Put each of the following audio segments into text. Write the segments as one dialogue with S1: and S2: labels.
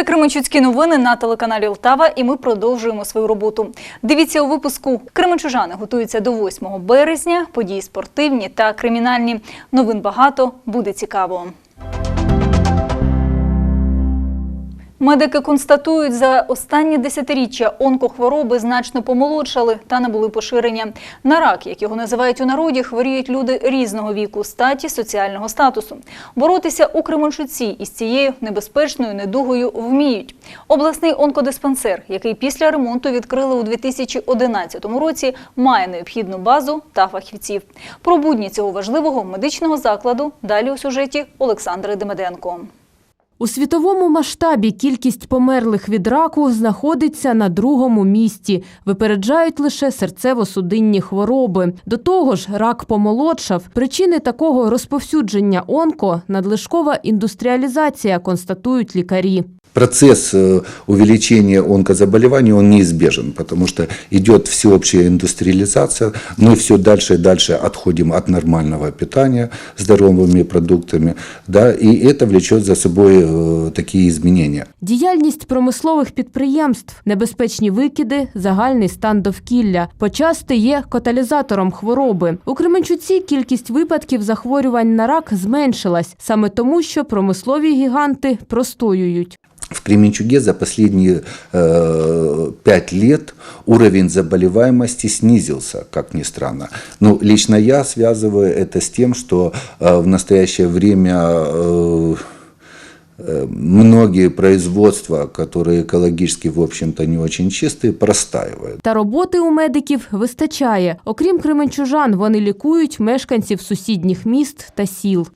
S1: Це Кременчуцькі новини на телеканалі Лтава, і ми продовжуємо свою роботу. Дивіться у випуску Кременчужани готуються до 8 березня. Події спортивні та кримінальні. Новин багато буде цікаво. Медики констатують, за останні десятиріччя онкохвороби значно помолодшали та набули поширення. На рак, як його називають у народі, хворіють люди різного віку, статі, соціального статусу. Боротися у Кременчуці із цією небезпечною недугою вміють. Обласний онкодиспансер, який після ремонту відкрили у 2011 році, має необхідну базу та фахівців. Про будні цього важливого медичного закладу далі у сюжеті Олександри Демеденко.
S2: У світовому масштабі кількість померлих від раку знаходиться на другому місці. Випереджають лише серцево-судинні хвороби. До того ж, рак помолодшав. Причини такого розповсюдження онко – надлишкова індустріалізація, констатують лікарі.
S3: Процесс э, увеличения онкозаболеваний, он неизбежен, потому что идет всеобщая индустриализация, мы все дальше и дальше отходим от нормального питания здоровыми продуктами, да, и это влечет за собой э, такие изменения.
S2: Діяльність промислових підприємств, небезпечні викиди, загальний стан довкілля почасти є каталізатором хвороби. У Кременчуці кількість випадків захворювань на рак зменшилась саме тому, що промислові гіганти простоюють.
S3: В Кременчуге за последние э, пять лет уровень заболеваемости снизился, как ни странно. Ну, лично я связываю это с тем, что э, в настоящее время э, э, многие производства, которые экологически, в общем-то, не очень чистые, простаивают.
S2: Та роботи у медиків вистачає. Окрім кременчужан, вони лікують мешканців сусідніх міст та сіл.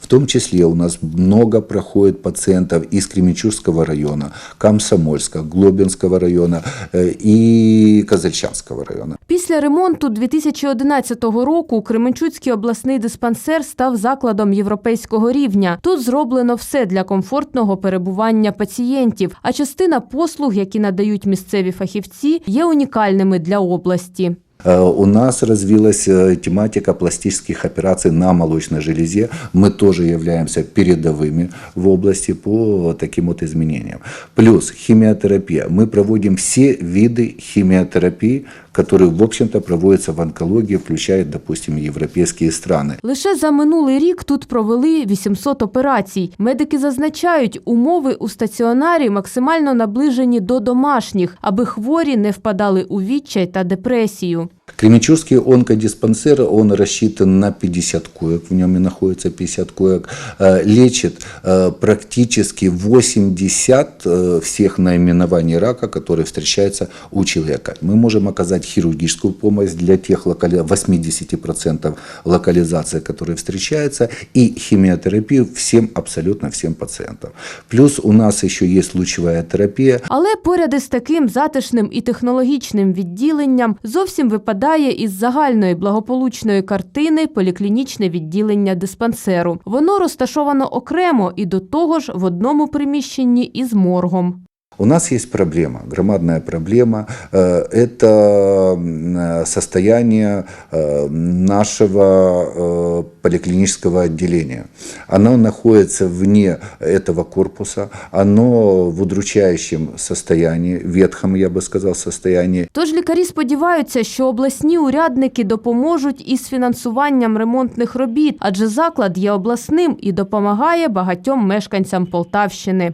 S3: В том числе у нас много проходит пациентов из Кременчужского района, Комсомольска, Глобинского района э, и Казальчанского района.
S2: Після ремонту 2011 року Кременчуцький обласний диспансер став закладом європейського рівня. Тут зроблено все для комфортного перебування пацієнтів, а частина послуг, які надають місцеві фахівці, є унікальними для області.
S3: Э, У нас развилась э, тематика пластических операций на молочной железе. Мы тоже являемся передовыми в области по таким вот изменениям. Плюс химиотерапия. Мы проводим все виды химиотерапии, которые, в общем-то, проводятся в онкологии, включая, допустим, европейские страны.
S2: Лише за минулий рік тут провели 800 операцій. Медики зазначають, умови у стаціонарі максимально наближені до домашніх, аби хворі не впадали у відчай та депресію.
S3: Кременчужский онкодиспансер, он рассчитан на 50 коек, в нем и находится 50 коек, Э, лечит э, практически 80 э, всех наименований рака, которые встречаются у человека. Мы можем оказать хирургическую помощь для тех локали... 80% локализаций, которые встречаются, и химиотерапию всем, абсолютно всем пациентам. Плюс у нас еще есть лучевая терапия,
S2: Але поряд із таким затишним і технологічним відділенням зовсім випадає із загальної благополучної картини поліклінічне відділення диспансеру. Воно розташовано окремо і до того ж в одному приміщенні із моргом.
S3: У нас есть проблема, громадная проблема. Э, Это м, э, состояние э, нашего э, поликлинического отделения. Оно находится вне этого корпуса, оно в удручающем состоянии, ветхом, я бы сказал, состоянии.
S2: Тож лікарі сподіваються, що обласні урядники допоможуть із фінансуванням ремонтних робіт, адже заклад є обласним і допомагає багатьом мешканцям Полтавщини.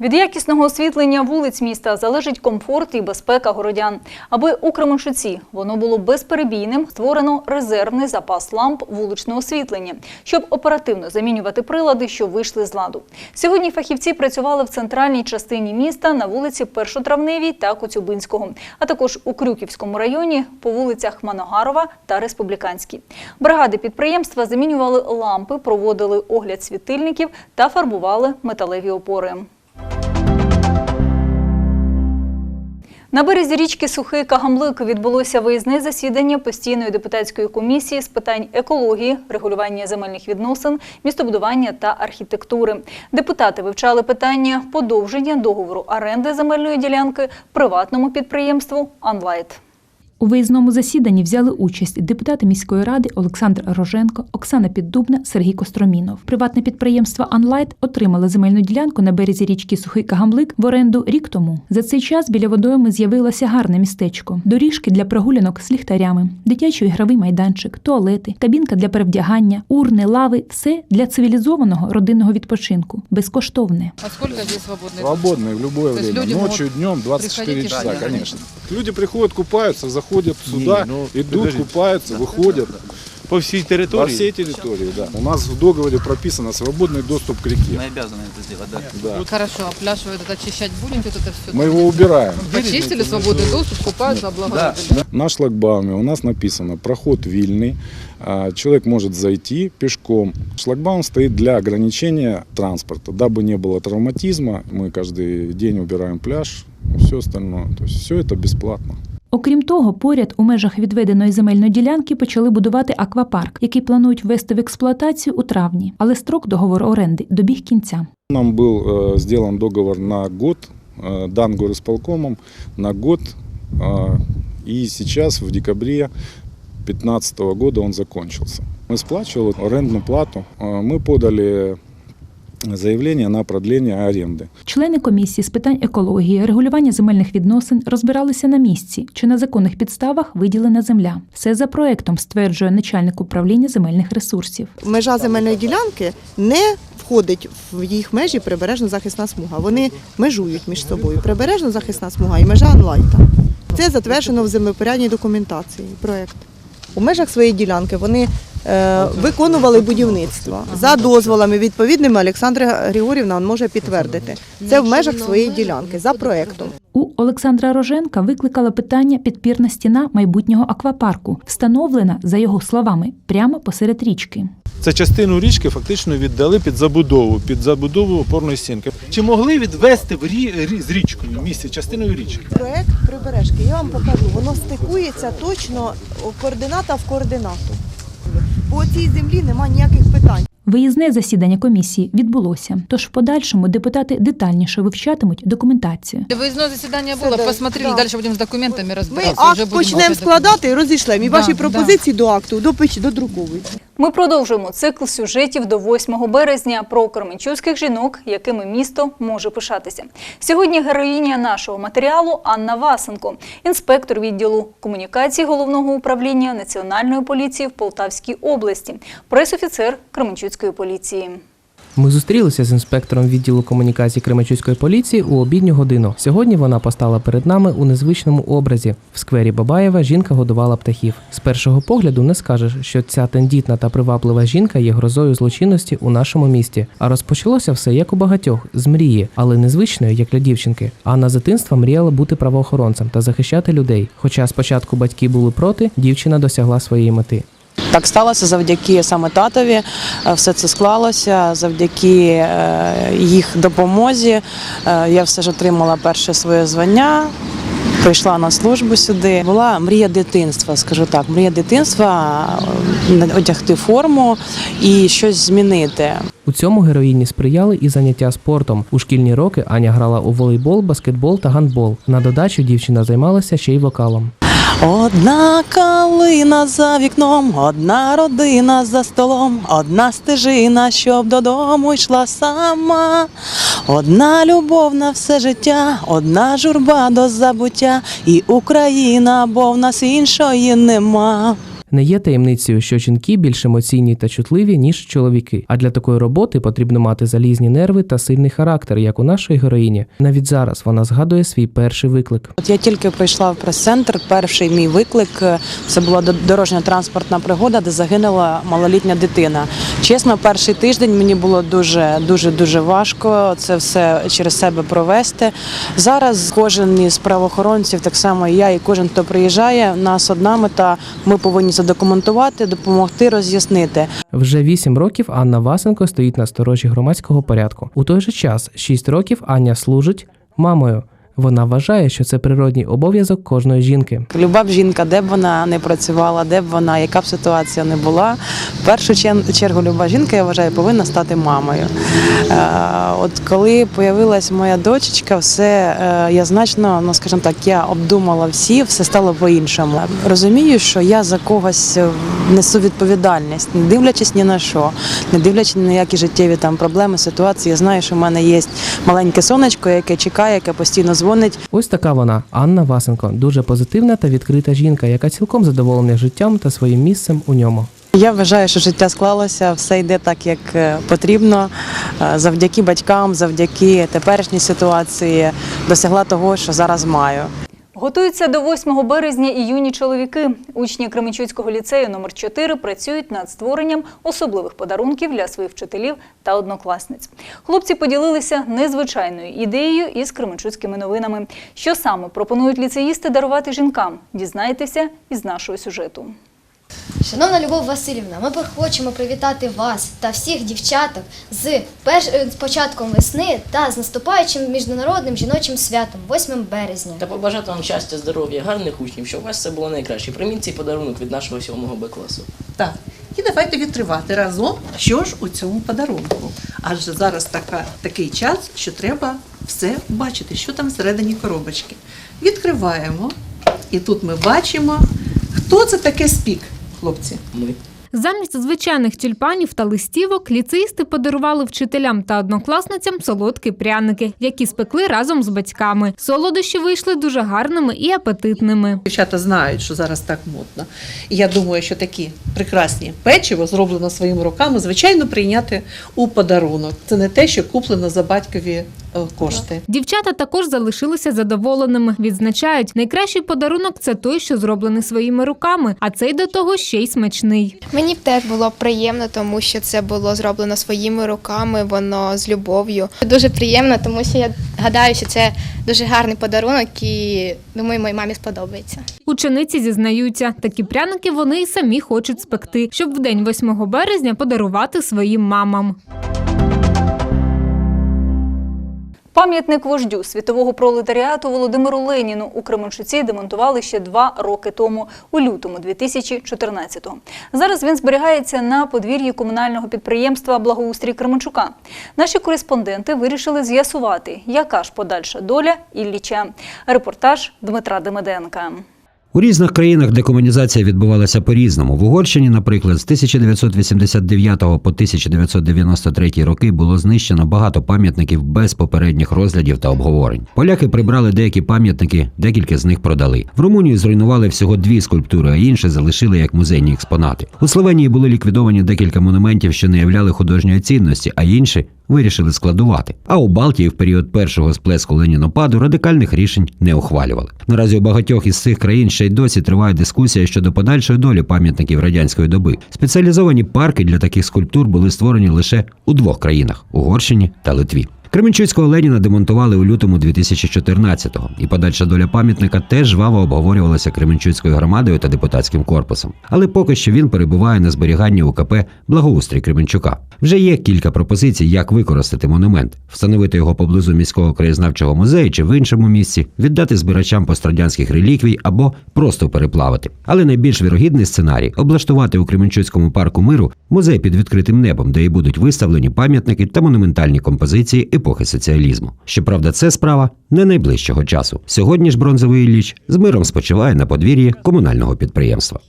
S1: Від якісного освітлення вулиць міста залежить комфорт і безпека городян. Аби у Кременчуці воно було безперебійним, створено резервний запас ламп вуличного освітлення, щоб оперативно замінювати прилади, що вийшли з ладу. Сьогодні фахівці працювали в центральній частині міста на вулиці Першотравневій та Коцюбинського, а також у Крюківському районі по вулицях Маногарова та Республіканській. Бригади підприємства замінювали лампи, проводили огляд світильників та фарбували металеві опори. На березі річки Сухий Кагамлик відбулося виїзне засідання постійної депутатської комісії з питань екології, регулювання земельних відносин, містобудування та архітектури. Депутати вивчали питання подовження договору оренди земельної ділянки приватному підприємству «Анлайт».
S4: У виїзному засіданні взяли участь депутати міської ради Олександр Роженко, Оксана Піддубна, Сергій Костромінов. Приватне підприємство Анлайт отримало земельну ділянку на березі річки Сухий Кагамлик в оренду рік тому. За цей час біля водойми з'явилося гарне містечко, доріжки для прогулянок з ліхтарями, дитячий ігровий майданчик, туалети, кабінка для перевдягання, урни, лави все для цивілізованого родинного відпочинку, безкоштовне.
S5: А сколько здесь свободных?
S6: Свободные в любое
S5: То есть
S6: время.
S5: люди
S6: Ночью, днем, 24
S5: приходить и
S6: часа,
S5: ждать, да?
S6: конечно. Приходят, сюда,
S7: ну,
S6: идут,
S7: подождите.
S6: купаются, выходят.
S7: По всей
S6: По
S7: территории?
S6: всей территории, да. У нас в договоре прописано свободный доступ к реке.
S8: Мы обязаны это сделать, да.
S6: Да.
S5: Хорошо, а пляж вы этот очищать будете, вот это все?
S6: Мы его убираем.
S5: Почистили свободный доступ, купаются, облагородили.
S6: На шлагбауме у нас написано проход вильный. А, Человек может зайти пешком. Шлагбаум стоит для ограничения транспорта. Дабы не было травматизма, мы каждый день убираем пляж, все остальное. То есть все это бесплатно.
S4: Окрім того, поряд у межах відведеної земельної ділянки почали будувати аквапарк, який планують ввести в експлуатацію у травні, але строк договору оренди добіг кінця.
S6: Нам был э, сделан договор на год, э, дан горисполкомом на год, э, и сейчас в декабре 2015 года он закончился. Мы сплачивали арендную плату, э, мы подали заявление на продление аренды.
S4: Члени комісії з питань екології, регулювання земельних відносин розбиралися на місці, чи на законних підставах виділена земля. Все за проектом, стверджує начальник управління земельних ресурсів.
S9: межа земельної ділянки не входить в їх межі прибережно-захисна смуга. Вони межують між собою. Прибережно-захисна смуга і межа анлайта. Це затверджено в землепорядній документації. Проект. У межах своєї ділянки вони виконували будівництво за дозволами відповідними. Олександра Григорівна може підтвердити. Це в межах своєї ділянки за проектом.
S4: У Олександра Роженка викликало питання підпірна стіна майбутнього аквапарку, встановлена, за його словами, прямо посеред річки.
S7: Це частину річки фактично віддали під забудову, під забудову опорної стінки. Чи могли відвести в рі, рі- з річкою місце, частиною річки?
S9: Проект прибережки, я вам покажу, воно стикується точно координата в координату. По цій землі немає ніяких питань.
S4: Виїзне засідання комісії відбулося, тож в подальшому депутати детальніше вивчатимуть документацію.
S5: Выездное заседание
S9: Всё,
S5: было,
S9: да,
S5: посмотрели,
S9: да.
S5: дальше будем с документами
S9: Ми
S5: разбираться.
S9: акт
S5: уже будем
S9: почнемо
S5: уже
S9: складати і розійшлемо. І
S5: Да,
S9: ваші
S5: да.
S9: пропозиції до акту до печ- додруковують.
S1: Ми продовжуємо цикл сюжетів до 8 березня про кременчуцьких жінок, якими місто може пишатися. Сьогодні героїня нашого матеріалу Анна Васенко, інспектор відділу комунікації головного управління Національної поліції в Полтавській області, пресофіцер Кременчуцької поліції.
S10: Ми зустрілися з інспектором відділу комунікації Кременчуцької поліції у обідню годину. Сьогодні вона постала перед нами у незвичному образі. В сквері Бабаєва жінка годувала птахів. З першого погляду не скажеш, що ця тендітна та приваблива жінка є грозою злочинності у нашому місті. А розпочалося все як у багатьох з мрії, але незвичної, як для дівчинки. Анна з дитинства мріяла бути правоохоронцем та захищати людей. Хоча спочатку батьки були проти, дівчина досягла своєї мети.
S11: Так сталося завдяки саме татові. Е, Все це склалося завдяки е, їх допомозі. Е, Я все ж отримала перше своє звання. Прийшла на службу сюди. Була мрія дитинства, скажу так. Мрія дитинства одягти форму і щось змінити.
S10: У цьому героїні сприяли і заняття спортом. У шкільні роки Аня грала у волейбол, баскетбол та гандбол. На додачу дівчина займалася ще й вокалом.
S11: Одна калина за вікном, одна родина за столом, одна стежина, щоб додому йшла сама. Одна любов на все життя, одна журба до забуття, і Україна, бо в нас іншої нема.
S10: Не є таємницею, що жінки більш емоційні та чутливі, ніж чоловіки. А для такої роботи потрібно мати залізні нерви та сильний характер, як у нашої героїні. Навіть зараз вона згадує свій перший виклик.
S11: От я тільки прийшла в прес-центр. Перший мій виклик це була до- дорожня транспортна пригода, де загинула малолітня дитина. Чесно, перший тиждень мені було дуже дуже дуже важко це все через себе провести. Зараз кожен із правоохоронців, так само і я, і кожен, хто приїжджає, у нас одна мета. Ми повинні задокументувати, допомогти роз'яснити.
S10: Вже вісім років Анна Васенко стоїть на сторожі громадського порядку. У той же час, шість років Аня служить мамою. Вона вважає, що це природній обов'язок кожної жінки.
S11: Люба б жінка, де б вона не працювала, де б вона, яка б ситуація не була. В першу чергу люба жінка, я вважаю, повинна стати мамою. Е, От коли появилась моя дочечка, все е, я значно, ну скажімо так, я обдумала всі, все стало по-іншому. Розумію, що я за когось е, несу відповідальність, не дивлячись ні на що, не дивлячись ні на які життєві там проблеми, ситуації. Я знаю, що в мене є маленьке сонечко, яке чекає, яке постійно дзвонить.
S10: Ось така вона Анна Васенко, дуже позитивна та відкрита жінка, яка цілком задоволена життям та своїм місцем у ньому.
S11: Я вважаю, що життя склалося, все йде так, як е, потрібно. Е, Завдяки батькам, завдяки теперішній ситуації досягла того, що зараз маю.
S1: Готуються до 8 березня і юні чоловіки. Учні Кременчуцького ліцею номер 4 працюють над створенням особливих подарунків для своїх вчителів та однокласниць. Хлопці поділилися незвичайною ідеєю із кременчуцькими новинами. Що саме пропонують ліцеїсти дарувати жінкам? Дізнайтеся із нашого сюжету.
S8: Шановна Любов Васильівна, ми хочемо привітати вас та всіх дівчаток з, перш... е, з початком весни та з наступаючим міжнародним жіночим святом 8 березня.
S12: Та побажати вам щастя, здоров'я, гарних учнів, щоб у вас все було найкраще. Прийміть цей подарунок від нашого 7 Б класу.
S13: Так. І давайте відкривати разом, що ж у цьому подарунку. Адже зараз така, такий час, що треба все бачити, що там всередині коробочки. Відкриваємо, і тут ми бачимо, хто це таке спік, хлопці.
S12: Ми.
S14: Замість звичайних тюльпанів та листівок ліцеїсти подарували вчителям та однокласницям солодкі пряники, які спекли разом з батьками. Солодощі вийшли дуже гарними і апетитними.
S13: Дівчата знають, що зараз так модно. І я думаю, що такі прекрасні печиво, зроблено своїми руками, звичайно, прийняти у подарунок. Це не те, що куплено за батькові кошти.
S14: Дівчата також залишилися задоволеними. Відзначають, найкращий подарунок це той, що зроблений своїми руками, а цей до того ще й смачний.
S8: Мені б теж було приємно, тому що це було зроблено своїми руками, воно з любов'ю. Дуже приємно, тому що я гадаю, що це дуже гарний подарунок і думаю, моїй мамі сподобається.
S14: Учениці зізнаються, такі пряники вони й самі хочуть спекти, щоб в день 8 березня подарувати своїм мамам.
S1: Пам'ятник вождю світового пролетаріату Володимиру Леніну у Кременчуці демонтували ще два роки тому, у лютому 2014-го. Зараз він зберігається на подвір'ї комунального підприємства Благоустрій Кременчука. Наші кореспонденти вирішили з'ясувати, яка ж подальша доля Ілліча. Репортаж Дмитра Демиденка.
S15: У різних країнах декомунізація відбувалася по-різному. В Угорщині, наприклад, з 1989 по 1993 роки було знищено багато пам'ятників без попередніх розглядів та обговорень. Поляки прибрали деякі пам'ятники, декілька з них продали. В Румунії зруйнували всього дві скульптури, а інші залишили як музейні експонати. У Словенії були ліквідовані декілька монументів, що не являли художньої цінності, а інші вирішили складувати. А у Балтії в період першого сплеску ленінопаду радикальних рішень не ухвалювали. Наразі у багатьох із цих країн ще й досі триває дискусія щодо подальшої долі пам'ятників радянської доби. Спеціалізовані парки для таких скульптур були створені лише у двох країнах Угорщині та Литві. Кременчуцького Леніна демонтували у лютому 2014-го, і подальша доля пам'ятника теж жваво обговорювалася Кременчуцькою громадою та депутатським корпусом. Але поки що він перебуває на зберіганні УКП Благоустрій Кременчука. Вже є кілька пропозицій, як використати монумент, встановити його поблизу міського краєзнавчого музею чи в іншому місці, віддати збирачам пострадянських реліквій або просто переплавити. Але найбільш вірогідний сценарій облаштувати у Кременчуцькому парку миру музей під відкритим небом, де і будуть виставлені пам'ятники та монументальні композиції епохи соціалізму. Щоправда, це справа не найближчого часу. Сьогодні ж бронзовий Ілліч з миром спочиває на подвір'ї комунального підприємства.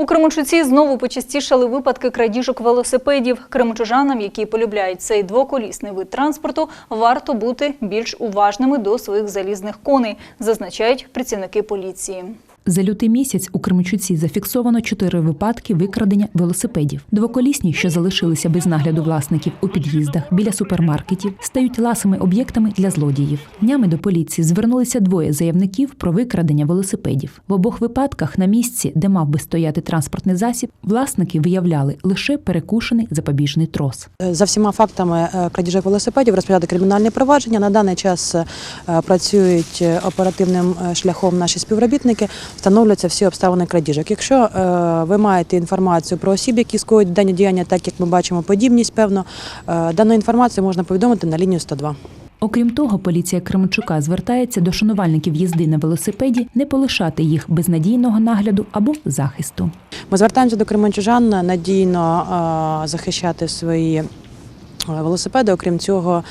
S1: У Кременчуці знову почастішали випадки крадіжок велосипедів. Кременчужанам, які полюбляють цей двоколісний вид транспорту, варто бути більш уважними до своїх залізних коней, зазначають працівники поліції.
S4: За лютий місяць у Кременчуці зафіксовано чотири випадки викрадення велосипедів. Двоколісні, що залишилися без нагляду власників у під'їздах біля супермаркетів, стають ласими об'єктами для злодіїв. Днями до поліції звернулися двоє заявників про викрадення велосипедів. В обох випадках на місці, де мав би стояти транспортний засіб, власники виявляли лише перекушений запобіжний трос.
S11: За всіма фактами е, крадіжок велосипедів розпочати кримінальне провадження. На даний час е, працюють е, оперативним шляхом наші співробітники, встановлюються всі обставини крадіжок. Якщо е, ви маєте інформацію про осіб, які скоюють дані діяння, так як ми бачимо подібність, певно, е, дану інформацію можна повідомити на лінію 102.
S4: Окрім того, поліція Кременчука звертається до шанувальників їзди на велосипеді не полишати їх без надійного нагляду або захисту.
S11: Ми звертаємося до кременчужан надійно е, захищати свої велосипеди. Окрім цього,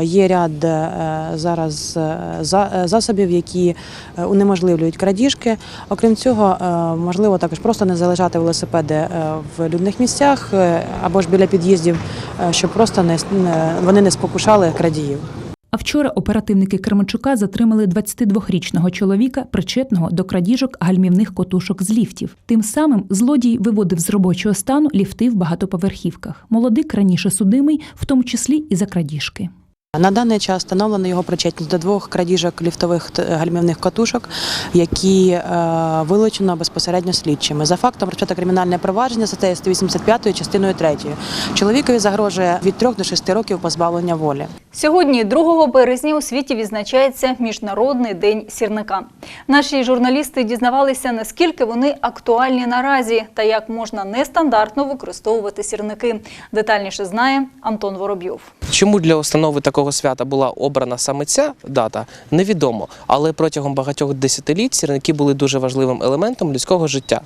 S11: е, є ряд е, зараз е, за- е, засобів, які е, унеможливлюють крадіжки. Окрім цього, е, можливо також просто не залишати велосипеди е, в людних місцях е, або ж біля під'їздів, е, щоб просто не- вони не спокушали крадіїв.
S4: А вчора оперативники Кременчука затримали 22-річного чоловіка, причетного до крадіжок гальмівних котушок з ліфтів. Тим самим злодій виводив з робочого стану ліфти в багатоповерхівках. Молодик раніше судимий, в тому числі і за крадіжки.
S11: На даний час встановлено його причетність до двох крадіжок ліфтових гальмівних катушок, які е, вилучено безпосередньо слідчими. За фактом розпочато кримінальне провадження статтею 185 частиною 3. Чоловікові загрожує від 3 до 6 років позбавлення волі.
S1: Сьогодні, 2 березня, у світі відзначається Міжнародний день сірника. Наші журналісти дізнавалися, наскільки вони актуальні наразі та як можна нестандартно використовувати сірники. Детальніше знає Антон Воробйов.
S16: Чому для установи такого свята була обрана саме ця дата, невідомо. Але протягом багатьох десятиліть сірники були дуже важливим елементом людського життя.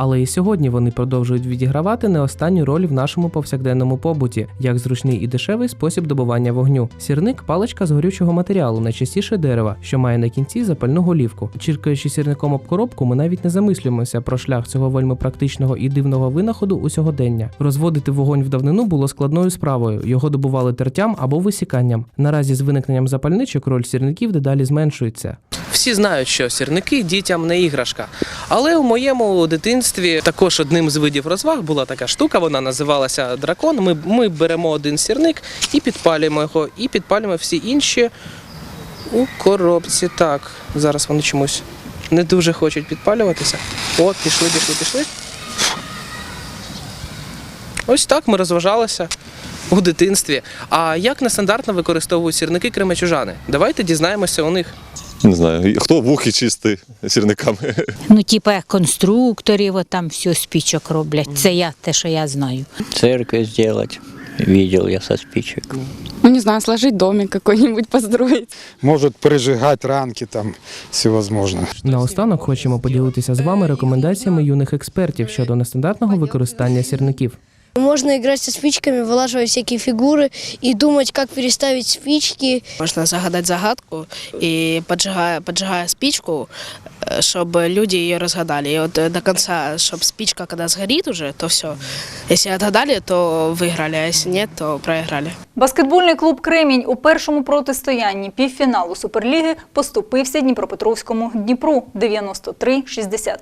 S10: Але і сьогодні вони продовжують відігравати не останню роль в нашому повсякденному побуті, як зручний і дешевий спосіб добування вогню. Сірник паличка з горючого матеріалу, найчастіше дерева, що має на кінці запальну голівку. Чіркаючи сірником об коробку, ми навіть не замислюємося про шлях цього вельми практичного і дивного винаходу у сьогодення. Розводити вогонь в давнину було складною справою. Його добували тертям або висіканням. Наразі з виникненням запальничок роль сірників дедалі зменшується.
S16: Всі знають, що сірники дітям не іграшка. Але у моєму дитинстві також одним з видів розваг була така штука, вона називалася дракон. Ми, ми беремо один сірник і підпалюємо його, і підпалюємо всі інші у коробці. Так, зараз вони чомусь не дуже хочуть підпалюватися. О, пішли, пішли, пішли. Ось так ми розважалися у дитинстві. А як нестандартно використовують сірники кремечужани? Давайте дізнаємося у них.
S17: Не знаю, хто вухи чисти сірниками.
S18: Ну, типа як конструкторів, от там все спічок роблять. Це я те, що я знаю.
S19: церковь сделать. Видел я со спичек.
S20: Ну, не знаю, сложить домик какой-нибудь, построить.
S21: Может прижигать ранки там всевозможно.
S10: Наостанок хочемо поділитися з вами рекомендаціями юних експертів щодо нестандартного використання сірників.
S22: Можно играть со спичками, вылаживать всякие фигуры и думать, как переставить спички.
S23: Можно загадать загадку и поджигая, поджигая спичку, э, чтобы люди ее разгадали. И вот э, до конца, чтобы спичка, когда сгорит уже, то все. Если отгадали, то выиграли, а если нет, то проиграли.
S1: Баскетбольний клуб Кремінь у першому протистоянні півфіналу Суперліги поступився Дніпропетровському Дніпру 93-60.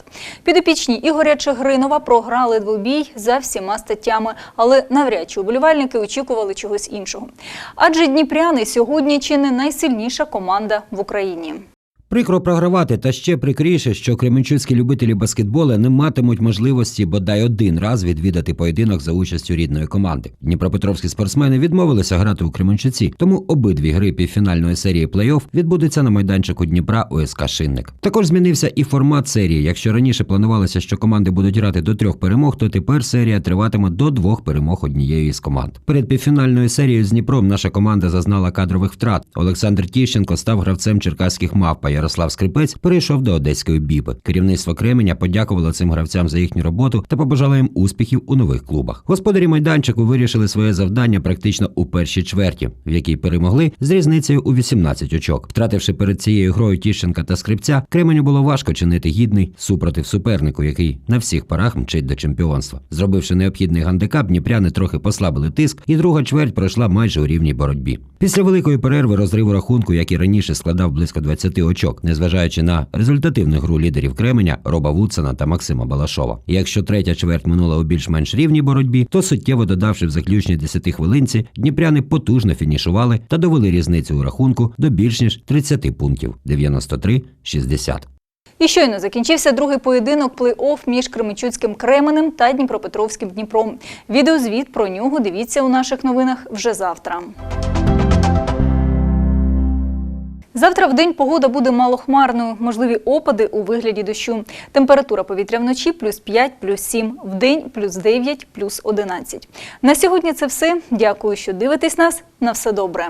S1: Підопічні Ігоря Чигринова програли двобій за всіма статтями, але навряд чи уболівальники очікували чогось іншого. Адже дніпряни сьогодні чи не найсильніша команда в Україні.
S15: Прикро програвати, та ще прикріше, що кременчуцькі любителі баскетболу не матимуть можливості бодай один раз відвідати поєдинок за участю рідної команди. Дніпропетровські спортсмени відмовилися грати у Кременчуці, тому обидві гри півфінальної серії плей-офф відбудуться на майданчику Дніпра УСК Шинник. Також змінився і формат серії. Якщо раніше планувалося, що команди будуть грати до трьох перемог, то тепер серія триватиме до двох перемог однієї з команд. Перед півфінальною серією з Дніпром наша команда зазнала кадрових втрат. Олександр Тіщенко став гравцем черкаських мавпа. Ярослав Скрипець перейшов до одеської біби. Керівництво Кременя подякувало цим гравцям за їхню роботу та побажало їм успіхів у нових клубах. Господарі майданчику вирішили своє завдання практично у першій чверті, в якій перемогли з різницею у 18 очок. Втративши перед цією грою Тіщенка та Скрипця, Кременю було важко чинити гідний супротив супернику, який на всіх парах мчить до чемпіонства. Зробивши необхідний гандикап, дніпряни трохи послабили тиск, і друга чверть пройшла майже у рівній боротьбі. Після великої перерви розриву рахунку, як і раніше складав близько 20 очок, незважаючи на результативну гру лідерів Кременя Роба Вудсона та Максима Балашова. Якщо третя чверть минула у більш-менш рівній боротьбі, то суттєво додавши в заключній 10 хвилинці, дніпряни потужно фінішували та довели різницю у рахунку до більш ніж 30 пунктів 93-60.
S1: І щойно закінчився другий поєдинок плей-офф між Кременчуцьким Кременем та Дніпропетровським Дніпром. Відеозвіт про нього дивіться у наших новинах вже завтра. Завтра в день погода буде малохмарною, можливі опади у вигляді дощу. Температура повітря вночі плюс 5, плюс 7, в день плюс 9, плюс 11. На сьогодні це все. Дякую, що дивитесь нас. На все добре.